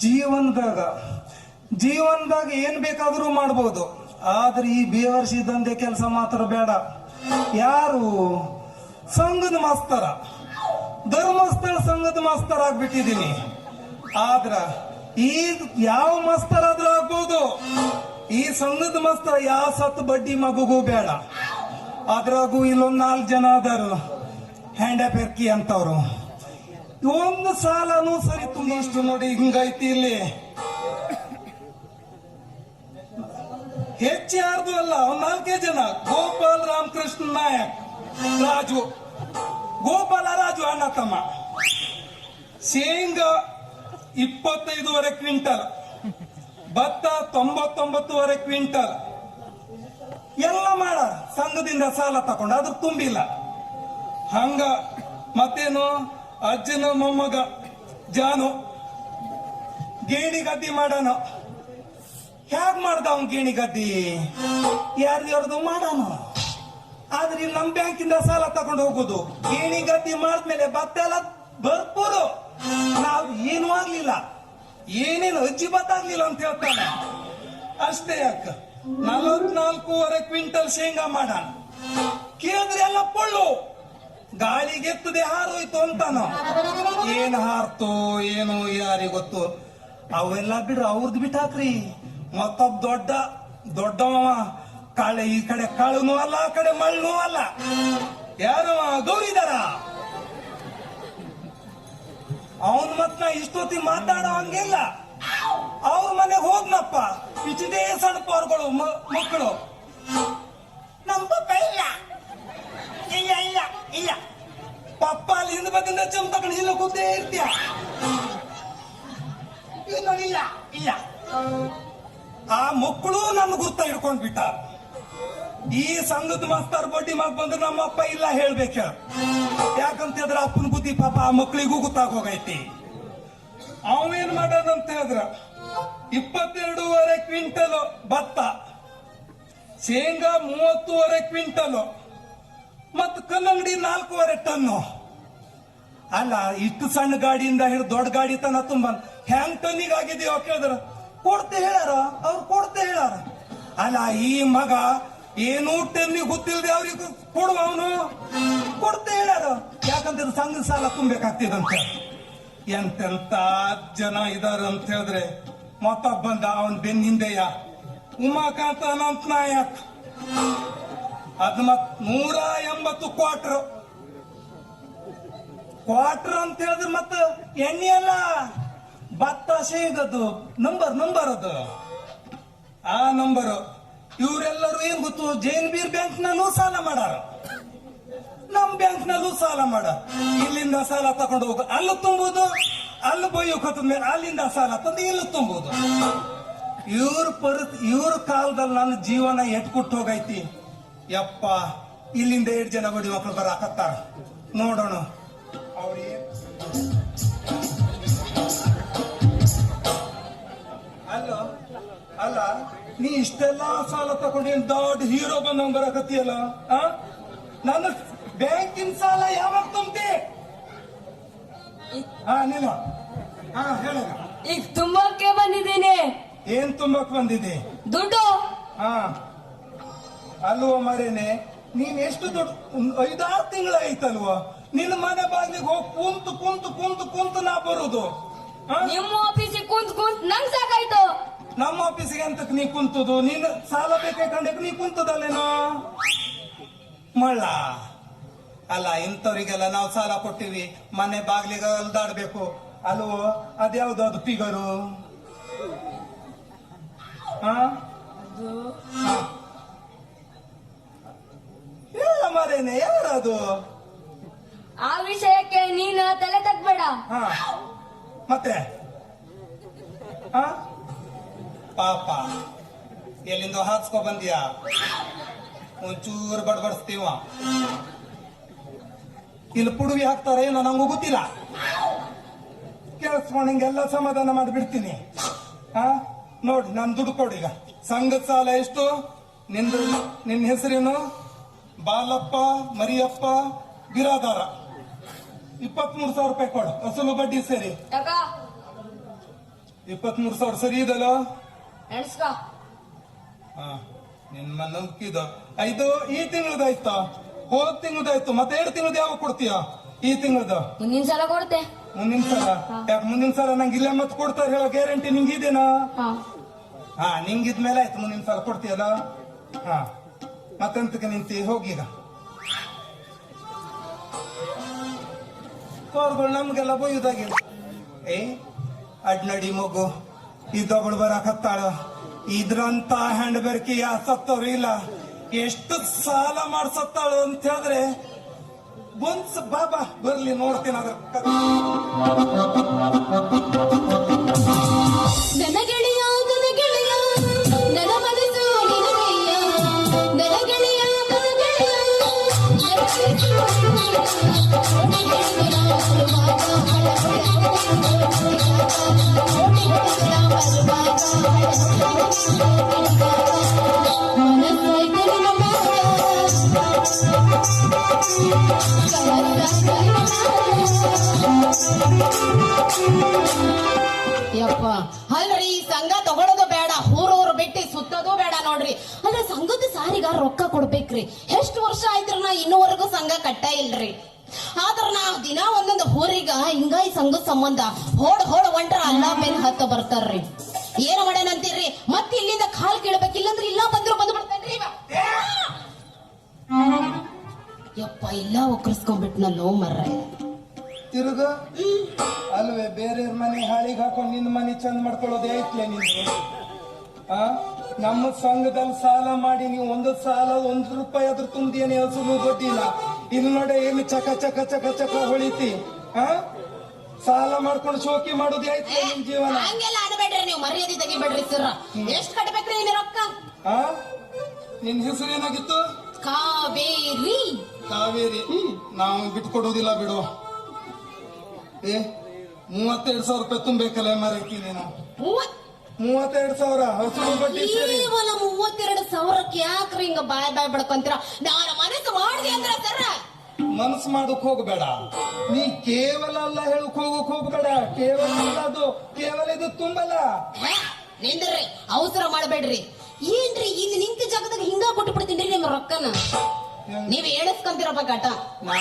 ಜೀವನದಾಗ ಜೀವನದಾಗ ಏನ್ ಬೇಕಾದರೂ ಮಾಡ್ಬೋದು. ಆದ್ರೆ ಈ ಬೇವರ್ಸಿ ದಂಧೆ ಕೆಲಸ ಮಾತ್ರ ಬೇಡ. ಯಾರು? ಸಂಘದ ಮಾಸ್ತರ. ಧರ್ಮಸ್ಥಳ ಸಂಘದ ಮಾಸ್ತರ ಆಗ್ಬಿಟ್ಟಿದೀನಿ ಆದ್ರ ಈ ಯಾವ ಮಾಸ್ತರ್ ಆದ್ರೂ ಆಗ್ಬೋದು. ಈ ಸಂಘದ ಮಾಸ್ತರ ಯಾವ ಸತ್ತು ಬಡ್ಡಿ ಮಗುಗೂ ಬೇಡ. ಅದ್ರಾಗೂ ಇಲ್ಲೊಂದ್ ನಾಲ್ಕು ಜನ ಅದಾರು. ಹ್ಯಾಂಡ್ ಪೆರ್ಕಿ ಅಂತವ್ರು. ಒಂದು ಸಾಲನು ಸರಿ ತುಂಬಷ್ಟು ನೋಡಿ ಹಿಂಗೈತಿ ಇಲ್ಲಿ. ಹೆಚ್ಚು ಯಾರ್ದು ಅಲ್ಲ, ಒಂದ್ ನಾಲ್ಕೇ ಜನ. ಗೋಪಾಲ್ ರಾಮಕೃಷ್ಣ ನಾಯಕ್, ರಾಜು. ಗೋಪಾಲ ರಾಜು ಅಣ್ಣ ತಮ್ಮ. ಶೇಂಗಾ ಇಪ್ಪತ್ತೈದುವರೆ ಕ್ವಿಂಟಲ್, ಭತ್ತ ತೊಂಬತ್ತೊಂಬತ್ತುವರೆ ಕ್ವಿಂಟಲ್. ಎಲ್ಲ ಮಾಡ, ಸಂಘದಿಂದ ಸಾಲ ತಗೊಂಡು ಅದ್ರ ತುಂಬಿಲ್ಲ. ಹಂಗ ಮತ್ತೇನು? ಅಜ್ಜನ ಮೊಮ್ಮಗ ಜಾನು ಗೇಣಿ ಗದ್ದಿ ಮಾಡೋಣ ಹ್ಯಾಗ್ ಮಾಡ್ದ ಅವ್ನ್ ಗೇಣಿ ಗದ್ದಿ? ಯಾರ್ದು ಮಾಡೋಣ ಆದ್ರೆ ನಮ್ ಬ್ಯಾಂಕಿಂದ ಸಾಲ ತಗೊಂಡು ಹೋಗುದು. ಗೇಣಿ ಗದ್ದಿ ಮಾಡಿದ್ಮೇಲೆ ಭತ್ತ ಎಲ್ಲ ಬರ್ಬೋದು ನಾವು ಏನೂ ಆಗ್ಲಿಲ್ಲ. ಏನೇನು ಅಜ್ಜಿ ಬತ್ತಾಗ್ಲಿಲ್ಲ ಅಂತ ಹೇಳ್ತಾನೆ. ಅಷ್ಟೇ ಅಕ್ಕ ನಲವತ್ನಾಲ್ಕೂವರೆ ಕ್ವಿಂಟಲ್ ಶೇಂಗಾ ಮಾಡೋಣ ಕೇಳಿದ್ರೆ ಎಲ್ಲ ಪೊಳ್ಳು. ಗಾಳಿಗೆತ್ತದೆ ಹಾರೋಯ್ತು ಅಂತಾನ? ಏನ್ ಹಾರ್ತೋ, ಏನು ಯಾರಿಗ್ ಗೊತ್ತು? ಅವೆಲ್ಲ ಬಿಡ್ರಿ ಅವ್ರದ್ದು ಬಿಟ್ಟಾಕ್ರಿ. ಮತ್ತೊಬ್ ದೊಡ್ಡ ದೊಡ್ಡವ ಕಾಳೆ ಈ ಕಡೆ ಕಾಳುನು ಅಲ್ಲ, ಆ ಕಡೆ ಮಳ್ಳು ಅಲ್ಲ. ಯಾರು ಗೌರಿದಾರ ಅವನ್ ಮತ್ ನಾ ಇಷ್ಟೊತ್ತಿ ಮಾತಾಡೋ ಹಂಗಿಲ್ಲ ಅವ್ರ ಮನೆಗೆ ಹೋದ್ನಪ್ಪ ಇಚಿದೇ ಸಣ್ಣ ಅವ್ರಗಳು ಮಕ್ಕಳು ನಮ್ ಪಪ್ಪ ಇಲ್ಲ. ಇಲ್ಲ ಇಲ್ಲ. ಇಲ್ಲ. ಪಪ್ಪ ಅಲ್ಲಿ ಹಿಂದ್ ಬಗ್ಗಿಂದ ಚಮ್ ತಗೊಂಡು ಇಲ್ಲ ಕೂತೇ ಇರ್ತೀಯ? ಇಲ್ಲ ಇಲ್ಲ. ಆ ಮಕ್ಕಳು ನನ್ನ ಗುರ್ತ ಹಿಡ್ಕೊಂಡ್ ಬಿಟ್ಟ ಈ ಸಂಘದ ಮಾಸ್ತರ್ ಬಡ್ಡಿ ಮಗ್ ಬಂದ್ರೆ ನಮ್ಮಪ್ಪ ಇಲ್ಲ ಹೇಳ್ಬೇಕ. ಯಾಕಂತ ಹೇಳಿದ್ರೆ ಅಪ್ಪನ ಬುದ್ಧಿ ಪಾಪ ಆ ಮಕ್ಕಳಿಗೂ ಗೊತ್ತಾಗೋಗೈತಿ. ಅವೇನ್ ಮಾಡೋದಂತ ಹೇಳಿದ್ರ, ಇಪ್ಪತ್ತೆರಡೂವರೆ ಕ್ವಿಂಟಲ್ ಭತ್ತ, ಶೇಂಗಾ ಮೂವತ್ತೂವರೆ ಕ್ವಿಂಟಲ್. ಮತ್ತು ಕಲ್ಲಂಗಡಿ ನಾಲ್ಕೂವರೆ ಟನ್ನು. ಅಲ್ಲ, ಇಷ್ಟು ಸಣ್ಣ ಗಾಡಿಯಿಂದ ಹಿಡಿದು ದೊಡ್ಡ ಗಾಡಿ ತನ ತುಂಬ. ಹ್ಯಾಂಗ್ ಟನ್ನಿಗೆ ಆಗಿದೆಯೋ ಕೇಳಿದ್ರ, ಕೊಡ್ತೆ ಹೇಳಾರ ಅವ್ರು ಕೊಡ್ತೆ ಹೇಳಾರ ಅಲ್ಲ, ಈ ಮಗ ಏನೂ ಟನ್ನಿ ಗೊತ್ತಿಲ್ಲದೆ ಅವ್ರಿಗೆ ಕೊಡುವ ಅವನು? ಕೊಡ್ತೆ ಹೇಳಾರ ಯಾಕಂತ ಸಂಘ ಸಾಲ ತುಂಬಬೇಕಾಗ್ತಿದಂತೆ. ಎಂತೆಂತ ಜನ ಇದಾರ ಅಂತ ಹೇಳಿದ್ರೆ, ಮತ್ತೊಬ್ಬ ಬಂದ, ಅವನ್ ಬೆನ್ನಿಂದೆಯ? ಉಮಾಕಾಂತ ಅನಂತ ನಾಯಕ್ ಅದ್ ಮತ್ ನೂರ ಎಂಬತ್ತು ಕ್ವಾರ್ಟರ್ ಕ್ವಾರ್ಟರ್ ಅಂತ ಹೇಳಿದ್ರೆ ಮತ್ತ ಎಣ್ಣೆ ಅಲ್ಲ? ಭತ್ತ ಶೇಂಗದ್ದು. ನಂಬರ್ ನಂಬರ್ ಅದು. ಆ ನಂಬರ್ ಇವರೆಲ್ಲರೂ ಏನ್ ಗೊತ್ತು? ಜೈನ್ ಬೀರ್ ಬ್ಯಾಂಕ್ ನಲ್ಲೂ ಸಾಲ ಮಾಡಾರ. ನಮ್ ಬ್ಯಾಂಕ್ ನಲ್ಲೂ ಸಾಲ ಮಾಡ ಇಲ್ಲಿಂದ ಸಾಲ ತಗೊಂಡು ಹೋಗ. ಅಲ್ಲಿ ತುಂಬುದು, ಅಲ್ಲಿ ಬೊಯ್ಯೋಕತ್ತ ಮೇಲೆ ಅಲ್ಲಿಂದ ಸಾಲ ತಂದು ಇಲ್ಲಿ ತುಂಬುದು. ಇವ್ರ ಪರಿ ಇವ್ರ ಕಾಲದಲ್ಲಿ ನನ್ನ ಜೀವನ ಎಟ್ಕೊಟ್ಟು ಹೋಗೈತಿ. ಯಪ್ಪ. ಇಲ್ಲಿಂದ ಎರಡು ಜನ ಬಡಿ ಮಕ್ಕಳು ಬರಾಕತ್ತಾರ ನೋಡೋಣ. ಅವ್ರಿಗೆ ಅಲ್ಲ? ಅಲ್ಲ ನೀ ಇಷ್ಟೆಲ್ಲ ಸಾಲ ತಗೊಂಡೇನು ದೊಡ್ಡ ಹೀರೋ ಬಂದಂಗ್ ಬರಕತ್ತಿಯಲ್ಲ ನನ್ನ ಬ್ಯಾಂಕಿನ ಸಾಲ ಯಾವಾಗ ತುಂಬಿ ಹಾ ನಿಲ್ಲ. ಹಾ ಹೇಳ. ಈಗ ತುಂಬಕ್ಕೆ ಬಂದಿದ್ದೀನಿ. ಏನ್ ತುಂಬಕ್ ಬಂದಿದೆ ದುಡ್ಡು. ಹಾ. ಅಲ್ವ ಮರೇನೆ ನೀನ್ ಎಷ್ಟು ದೊಡ್ಡ ಐದಾರು ತಿಂಗಳ ಐತಲ್ವೋ ನಿನ್ನ ಮನೆ ಬಾಗಿಲಿಗೆ ಹೋಗಿ ಕುಂತು ಕುಂತು ಕುಂತು ಕುಂತು ನಾ ಬರುದು. ಆ? ನಿಮ್ಮ ಆಫೀಸಿಗೆ ಕುಂತ್ ಕುಂತ್ ನಂಗ್ ಸಾಕಾಯ್ತು. ನಮ್ಮ ಆಫೀಸಿಗೆ ಅಂತ ನೀ ಕುಂತದು? ನೀನ್ ಸಾಲ ಬೇಕೆ ನೀ ಕುಂತದಲ್ಲೇನೋ? ಮಳ್ಳ. ಅಲ್ಲ ಇಂಥವ್ರಿಗೆಲ್ಲ ನಾವು ಸಾಲ ಕೊಟ್ಟಿವಿ. ಮನೆ ಬಾಗ್ಲಿಗೆ ಅಲ್ದಾಡ್ಬೇಕು. ಅಲ್ವೋ ಅದ್ಯಾವ್ದು ಅದು ಪಿಗರು ಹಾ? ಹಾ. ಮರೇನೆ ಯಾರದು? ಆ ವಿಷಯಕ್ಕೆ ನೀನು ತಲೆ ತಗ್ಬೇಡ ಹಾ. ಮತ್ತೆ? ಹಾ? ಪಾಪ. ಎಲ್ಲಿಂದ ಹಾಕ್ಸ್ಕೊ ಬಂದಿಯಾ? ಒಂಚೂರು ಬಡ್ಬಡಿಸ್ತೀವ ಇಲ್ಲಿ ಪುಡುವಿ ಹಾಕ್ತಾರೆ ಏನೋ ನಂಗೂ ಗೊತ್ತಿಲ್ಲ. ಕೇಳಿಸ್ಕೊಂಡು ಹಿಂಗೆಲ್ಲ ಸಮಾಧಾನ ಮಾಡಿಬಿಡ್ತೀನಿ ಹಾ? ನೋಡಿ ನಾನು ದುಡ್ಡು ಕೊಡು ಈಗ. ಸಂಘದ ಸಾಲ ಎಷ್ಟು? ನಿಂದು ನಿನ್ನ ಹೆಸರೇನು? ಬಾಲಪ್ಪ ಮರಿಯಪ್ಪ ಬಿರಾದಾರ. ಇಪ್ಪತ್ಮೂರು ಸಾವಿರ ರೂಪಾಯಿ ಕೊಡು. ಅಸಲು ಬಡ್ಡಿ ಸೇರಿ. ಇಪ್ಪತ್ಮೂರು ಸಾವಿರ ಸರಿ ಇದಲ್ಲ ನಿಮ್ಮ ಹಾ ನಿನ್ನ ನಂಬಿಕಿದ ಐದು ಈ ತಿಂಗಳದಾಯ್ತಾ ಹೋದ್ ತಿಂಗಳದಾಯ್ತು ಮತ್ತೆ ಎರಡು ತಿಂಗಳದ ಯಾವಾಗ ಕೊಡ್ತೀಯ? ಈ ತಿಂಗಳದ. ಮುಂದಿನ ಸಲ ಕೊಡ್ತೆ. ಮುಂದಿನ ಸಲ? ಯಾಕೆ ಮುಂದಿನ ಸಲ? ನಂಗೆ ಇಲ್ಲೇ ಮತ್ತೆ ಕೊಡ್ತಾರೆ ಹೇಳೋ ಗ್ಯಾರಂಟಿ ನಿಂಗಿದೇನಾ? ಹಾ. ಹಾ ನಿಂಗಿದ್ಮೇಲೆ ಆಯ್ತು. ಮುಂದಿನ ಸಲ ಕೊಡ್ತೀಯಲ್ಲ? ಹಾ. ಮತ್ತೆಂತಕ್ಕೆ ನಿಂತಿ ಹೋಗೀಗ ಕೋರ್ಗಳು ನಮ್ಗೆಲ್ಲ ಬೊಯ್ಯುದಾಗಿಲ್ಲ ಏ, ಅಡ್ನಡಿ ಮಗು ಇದ್ದೊಬ್ಳು ಬರಾಕತ್ತಾಳ ಇದ್ರಂತ ಹ್ಯಾಂಡ್ ಬೆರ್ಕಿ ಸತ್ತವ್ರು ಇಲ್ಲ. ಎಷ್ಟು ಸಾಲ ಮಾಡ್ಸತ್ತಾಳ ಅಂತ ಹೇಳಿದ್ರೆ ಬಂದ್ಸ ಬಾಬಾ, ಬರ್ಲಿ ನೋಡ್ತೀನಿ ಅದ್ರ ಯಪ್ಪ, ಅಲ್ರಿ, ಈ ಸಂಘ ತಗೊಳ್ಳೋದು ಬೇಡ ಊರೂರು ಬಿಟ್ಟು ಸುತ್ತೋದು ಬೇಡ ನೋಡ್ರಿ. ಅಲ್ಲ, ಸಂಘದ ಸಾರಿಗ ರೊಕ್ಕ ಕೊಡ್ಬೇಕ್ರಿ. ಎಷ್ಟು ವರ್ಷ ಆಯ್ತ್ರ ನಾ ಇನ್ನೂವರೆಗೂ ಸಂಘ ಕಟ್ಟ ಇಲ್ರಿ. ಆದ್ರ ನಾ ದಿನ ಒಂದೊಂದು ಊರಿಗ ಹಿಂಗ ಈ ಸಂಘದ ಸಂಬಂಧ ಹೋಡ್ ಹೋಡ್ ಒಂಟ್ರ ಅಲ್ಲ ಮೇಲೆ ಹತ್ತ ಬರ್ತಾರ್ರಿ. ಏನ್ ಮಾಡ್ಯಾನಂತೀರ್ರಿ ಮತ್ತೆ ಇಲ್ಲಿಂದ ಕಾಲ್ ಕೇಳ್ಬೇಕಿಲ್ಲಂದ್ರ ಇಲ್ಲ ಬಂದ್ರು ಬಂದು ಬಿಡ್ತೇನ್ರಿ. ಯಪ್ಪ ಇಲ್ಲ ಒಕ್ಕರ್ಸ್ಕೊಂಡ್ಬಿಟ್ನಲ್ಲೋ ಮರ್ರ. ತಿರುಗ? ಅಲ್ವೇ ಬೇರೆಯವ್ರ ಮನೆ ಹಾಳಿಗೆ ಹಾಕೊಂಡು ನಿನ್ನ ಮನೆ ಚಂದ ಮಾಡ್ಕೊಳ್ಳೋದೇ ಐತ್ಲೆ ನಿಂದು ಆ? ನಮ್ಮ ಸಂಘದಲ್ಲಿ ಸಾಲ ಮಾಡಿ ನೀವು ಒಂದು ಸಾಲ ಒಂದು ರೂಪಾಯಿ ಅದ್ರ ಏನು ಹಸುಲು ಕೊಟ್ಟಿಲ್ಲ ಇಲ್ಲಿ ನೋಡ ಏನು ಚಕ ಚಕ ಚಕ ಚಕ ಹೊಳಿತಿ. ಆ? ಸಾಲ ಮಾಡ್ಕೊಂಡು ಶೋಕಿ ಮಾಡೋದೇ ಐತ್ಲೆ ನಿಮ್ ಜೀವನ? ಹಂಗೆಲ್ಲ ಅನ್ಬೇಡ್ರಿ ನೀವು ಮರ್ಯಾದೆ ತೆಗಿಬೇಡ್ರಿ ಸರ್. ಎಷ್ಟು ಕಟ್ಬೇಕ್ರಿ ಇಲ್ಲಿ ರೊಕ್ಕ? ಆ? ನಿನ್ ಹೆಸರು ಏನಾಗಿತ್ತು? ಕಾವೇರಿ. ಕಾವೇರಿ. ನಾವು ಬಿಟ್ಕೊಡೋದಿಲ್ಲ ಬಿಡು. ಏ ಮೂವತ್ತೆರಡು ಸಾವಿರ ರೂಪಾಯಿ ತುಂಬಬೇಕಲ್ಲ ಮರಕಿ ನೀನು? ಮೂವತ್ ಮೂವತ್ತೆರಡು ಸಾವಿರ ಹಸು ಬಡ್ಡಿ ಸೇರಿ. ಕೇವಲ ಮೂವತ್ತೆರಡು ಸಾವಿರಕ್ಕೆ ಯಾಕ್ರಿ ಹಿಂಗ ಬಾಯ್ ಬಾಯ್ ಬಡ್ಕೊಂತೀರ? ನಾನು ಮನಸ್ಸು ಮಾಡಿದೆ ಅಂದ್ರ ಸರ. ಮನಸ್ಸು ಮಾಡಕ್ ಹೋಗ್ಬೇಡ. ನೀ ಕೇವಲ ಅಲ್ಲ ಹೇಳಕ್ ಹೋಗಕ್ ಹೋಗ್ಬೇಡ. ಕೇವಲ ಅಲ್ಲ ಅದು ಕೇವಲ ಇದು ತುಂಬಲ್ಲ. ನಿಂದ್ರಿ. ಅವಸರ ಮಾಡಬೇಡ್ರಿ. ಏನ್ರಿ ಇಲ್ಲಿ ನಿಂತ ಜಾಗದಾಗ ಹಿಂಗ ಕೊಟ್ಟು ಬಿಡ್ತೀನಿ ನಿಮ್ ರೊಕ್ಕನ? ನೀವ್ ಎಣಿಸ್ಕೊಂತಿರಬೇಕಾಟ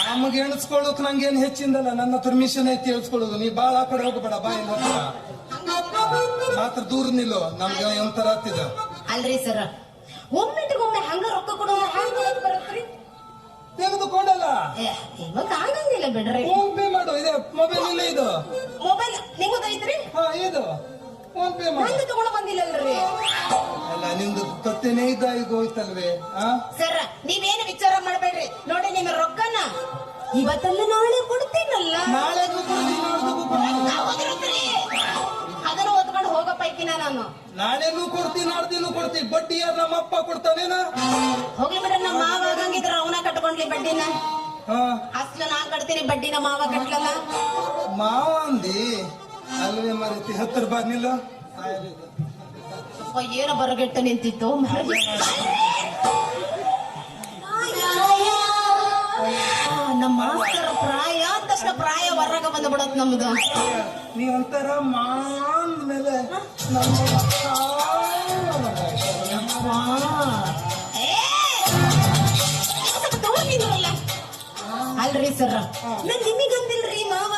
ನಮಗೆ ಎಣಿಸ್ಕೊಳ್ಳೋಕ್ ನಂಗೇನ್ ಹೆಚ್ಚಿಂದಲ್ಲ ನನ್ನ ಹತ್ರ ಮಿಷನ್ ಐತಿ ಹೇಳ್ಸ್ಕೊಳ್ಳೋದು ನೀ ಬಾಳ ಆ ಕಡೆ ಹೋಗ್ಬೇಡ ಬಾಯಿ ಮಾತ್ರ ದೂರ ನಿಲ್ಲೋ ನಮ್ಗೆ ಒಂಥರ ಆಗ್ತಿದ. ಅಲ್ರಿ ಸರ್. ಒಮ್ಮೆಟ್ಟಿಗೊಮ್ಮೆ ಹಂಗ ರೊಕ್ಕ ಕೊಡೋಣ ಹ್ಯಾಂಗ ಬರತ್ರಿ ತೆಗೆದುಕೊಂಡಲ್ಲ? ಇವಾಗ ಆಗಂಗಿಲ್ಲ ಬಿಡ್ರಿ. ಫೋನ್ ಪೇ ಮಾಡು ಇದೆ ಮೊಬೈಲ್ ಇಲ್ಲ ಇದು. ಮೊಬೈಲ್ ನಿಮ್ಮದೈತ್ರಿ ಹಾ ಇದು. ಫೋನ್ ಪೇ ಮಾಡು. ಹಂಗ ತಗೊಂಡ್ ಬಂದಿಲ್ಲಲ್ರಿ. ಅಲ್ಲ ನಿಮ್ದು ಕತ್ತೆನೇ ಇದ್ದ ಈಗ ಹೋಯ್ತಲ್ವೇ ಆ? ಸರ್ ನೀವೇನು ವಿಚಾರ ಮಾಡಬೇಡ್ರಿ. ನೋಡಿ ನಿಮ್ಮ ರೊಕ್ಕನ ಇವತ್ತಲ್ಲ ನಾಳೆ ಕೊಡ್ತೀನಲ್ಲ. ನಾಳೆಗೂ ಕೊಡ್ತೀನಿ ನಾಡ್ದಿಗೂ ಕೊಡ್ತೀನಿ. ಹೌದ್ರಿ. ಅದನ್ನ ಓದ್ಕೊಂಡು ಹೋಗೋ ಪೈಕಿನ ನಾನು. ನಾಳೆನೂ ಕೊಡ್ತೀನಿ ನಾಡ್ದಿನೂ ಕೊಡ್ತೀನಿ. ಬಡ್ಡಿ ಯಾರು ನಮ್ಮ ಅಪ್ಪ ಕೊಡ್ತಾನೇನ? ಹೋಗ್ಲಿ ಬಿಡ್ರಿ ನಮ್ಮ ಮಾವ ಆಗಂಗಿದ್ರ ಅವನ ಕಟ್ಕೊಂಡ್ಲಿ ಬಡ್ಡಿನ. ಹಾ. ಅಸ್ಲ ನಾನ್ ಕಟ್ತೀನಿ ಬಡ್ಡಿನ ಮಾವ ಕಟ್ಲಲ್ಲ. ಮಾವ ಅಂದಿ? ಮರತಿ ಹತ್ತಿರ ಅಪ್ಪ, ಏನು ಬರಗೆಟ್ಟ ನಿಂತಿತ್ತು. ನಮ್ಮ ಮಾಸ್ತರ ಪ್ರಾಯ ಅಂತಷ್ಟ ಪ್ರಾಯ ಹೊರಗ ಬಂದು ಬಿಡತ್ ನಮ್ದು ನೀ ಒಂಥರ ಮಾಂದ ಮೇಲೆ. ಅಲ್ರಿ ಸರ್. ನಾನ್ ನಿಮಗಂದಿಲ್ರಿ ಮಾವ.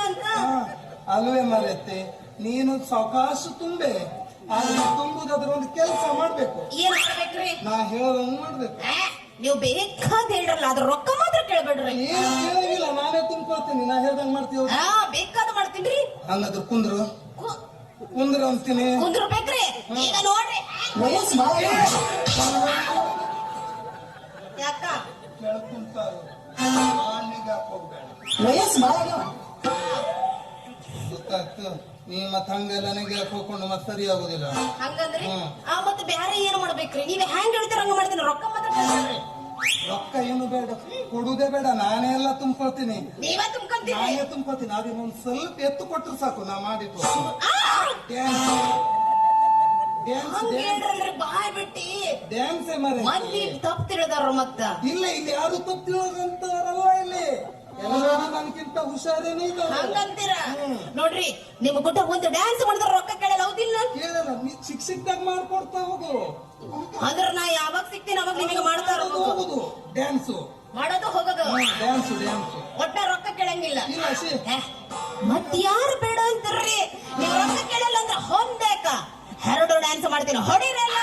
ಅಲ್ವೇ ಮರತಿ ನೀನು ಸಾವಕಾಶ ತುಂಬೆ. ಆದ್ರೆ ತುಂಬುದಾದ್ರೆ ಒಂದು ಕೆಲಸ ಮಾಡ್ಬೇಕು. ಏನ್ ಮಾಡ್ಬೇಕ್ರಿ? ನಾ ಹೇಳೋದಂಗ್ ಮಾಡ್ಬೇಕು. ನೀವು ಬೇಕಾದ ಹೇಳ್ರಲ್ಲ ಅದ್ರ ರೊಕ್ಕ ಮಾತ್ರ ಕೇಳ್ಬೇಡ್ರಿ. ಏನು ಕೇಳಂಗಿಲ್ಲ ನಾನೇ ತುಂಬ್ಕೊಳ್ತೀನಿ. ನಾ ಹೇಳ್ದಂಗ್ ಮಾಡ್ತೀವಿ ಹಾ ಬೇಕಾದ್ ಮಾಡ್ತೀನ್ರಿ. ಹಂಗಾದ್ರೆ ಕುಂದ್ರು. ಕು- ಕುಂದ್ರ ಅಂತೀನಿ. ಕುಂದ್ರಬೇಕ್ರಿ ಈಗ ನೋಡ್ರಿ. ಯಾಕ? ಕೆಳಗ್ ಕುಂತಾರು. ವಯಸ್ಸು ಹಾಕ್ಕೋಗ್ಬೇಡ. ಗೊತ್ತಾಯ್ತು ನೀ ಮತ್ ಹಂಗೆಲ್ಲ ನನಗೆ ಹಾಕೊಂಡು ಮತ್ ಸರಿ ಆಗುದಿಲ್ಲ? ಹಂಗಂದ್ರಿ ಆ ಮತ್ತೆ ಬೇರೆ ಏನ್ ಮಾಡ್ಬೇಕ್ರಿ? ನೀವ್ ಹೆಂಗ್ ಹೇಳ್ತೀರ ಹಂಗ ಮಾಡ್ತೀನಿ. ರೊಕ್ಕ ಮಾತ್ರ ಕೇಳ್ಬೇಡ್ರಿ ರೊಕ್ಕ ಏನು ಬೇಡ. ಕೊಡುದೇ ಬೇಡ. ನಾನೇ ಎಲ್ಲ ತುಂಬ್ಕೊಳ್ತೀನಿ. ನೀವ ತುಂಬ್ಕೊಂತೀರಿ. ನಾನೇ ತುಂಬ್ಕೊಳ್ತೀನಿ. ಅದೇ ಒಂದ್ ಸ್ವಲ್ಪ ಎತ್ತು ಕೊಟ್ರು ಸಾಕು. ನಾ ಮಾಡಿಟ್ಟು ಆ! ಡ್ಯಾನ್ಸ್ ಡ್ಯಾನ್ಸ್ ಹಂಗ್ ಹೇಳ್ರಲ್ರಿ ಬಾಯ್ ಬಿಟ್ಟಿ. ಡ್ಯಾನ್ಸ್ ಮರೆ. ಮಂದಿ ತಪ್ಪು ತಿಳಿದಾರ ಮತ್ತ. ಇಲ್ಲ ಇಲ್ಲಿ ಯಾರು ತಪ್ಪು ತಿಳೋದಂತಾರಲ್ಲ ಇಲ್ಲಿ? ಎಲ್ಲರೂ ಹುಷಾರೇನೇ ಇಲ್ಲ ಹಂಗಂತೀರ? ನೋಡ್ರಿ ನಿಮ್ ಗುಡ್ಡ ಒಂದು ಡ್ಯಾನ್ಸ್ ಮಾಡಿದ್ರೆ ರೊಕ್ಕ ಕೇಳಲ್ಲ ಹೌದಿಲ್ಲ? ಕೇಳಲ್ಲ ನೀ ಸಿಕ್ ಸಿಕ್ದಾಗ ಮಾಡ್ಕೊಡ್ತಾ ಹೋಗು. ಅಂದ್ರ ನಾ ಯಾವಾಗ ಸಿಗ್ತೀನಿ ಅವಾಗ ನಿಮಗೆ ಮಾಡ್ತಾ ಇರೋದು ಹೋಗುದು ಡ್ಯಾನ್ಸು ಮಾಡೋದು ಹೋಗೋದು. ಡ್ಯಾನ್ಸ್ ಡ್ಯಾನ್ಸು ಒಟ್ಟ ರೊಕ್ಕ ಕೇಳಂಗಿಲ್ಲ. ಇಲ್ಲ ಮತ್ ಯಾರು ಬೇಡ ಅಂತಾರ್ರಿ? ನೀವು ರೊಕ್ಕ ಕೇಳಲ್ಲ ಅಂದ್ರೆ ಹೊಂದೇಕ. ಎರಡು ಡ್ಯಾನ್ಸ್ ಮಾಡ್ತೀನಿ ಹೊಡಿರಲ್ಲ